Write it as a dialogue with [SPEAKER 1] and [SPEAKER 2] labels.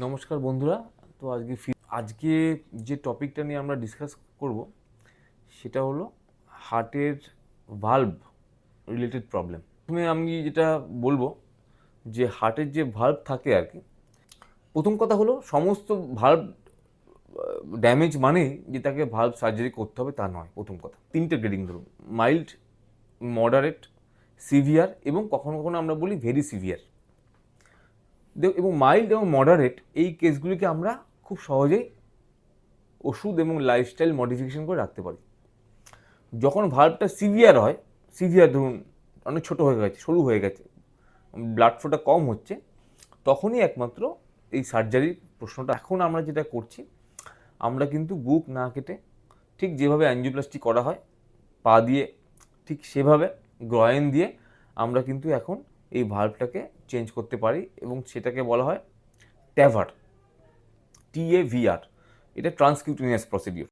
[SPEAKER 1] নমস্কার বন্ধুরা, তো আজকে আজকে যে টপিকটা নিয়ে আমরা ডিসকাস করব, সেটা হলো হার্টের ভালভ রিলেটেড প্রবলেম প্রথমে আমি যেটা বলব যে হার্টের যে ভাল্ব থাকে আর কি, প্রথম কথা হলো সমস্ত ভাল্ব ড্যামেজ মানে যে তাকে ভালভ সার্জারি করতে হবে তা নয়, প্রথম কথা। তিনটে গ্রেডিং ধরুন মাইল্ড মডারেট সিভিয়ার এবং কখনো কখনো আমরা বলি ভেরি সিভিয়ার এবং মাইল্ড এবং মডারেট এই কেসগুলিকে আমরা খুব সহজেই ওষুধ এবং লাইফস্টাইল মডিফিকেশন করে রাখতে পারি। যখন ভাল্বটা সিভিয়ার হয় সিভিয়ার ধরুন অনেক ছোট হয়ে গেছে, সরু হয়ে গেছে ব্লাড ফ্লোটা কম হচ্ছে, তখনই একমাত্র এই সার্জারির প্রশ্নটা। এখন আমরা যেটা করছি, আমরা কিন্তু বুক না কেটে ঠিক যেভাবে অ্যাঞ্জিওপ্লাস্টি করা হয়, পা দিয়ে ঠিক সেভাবে গ্রয়েন দিয়ে আমরা কিন্তু এখন এই ভাল্বটাকে চেঞ্জ করতে পারি এবং সেটাকে বলা হয় ট্যাভার টিএভিআর এটা ট্রান্সকিউটিনিয়াস প্রসিডিউর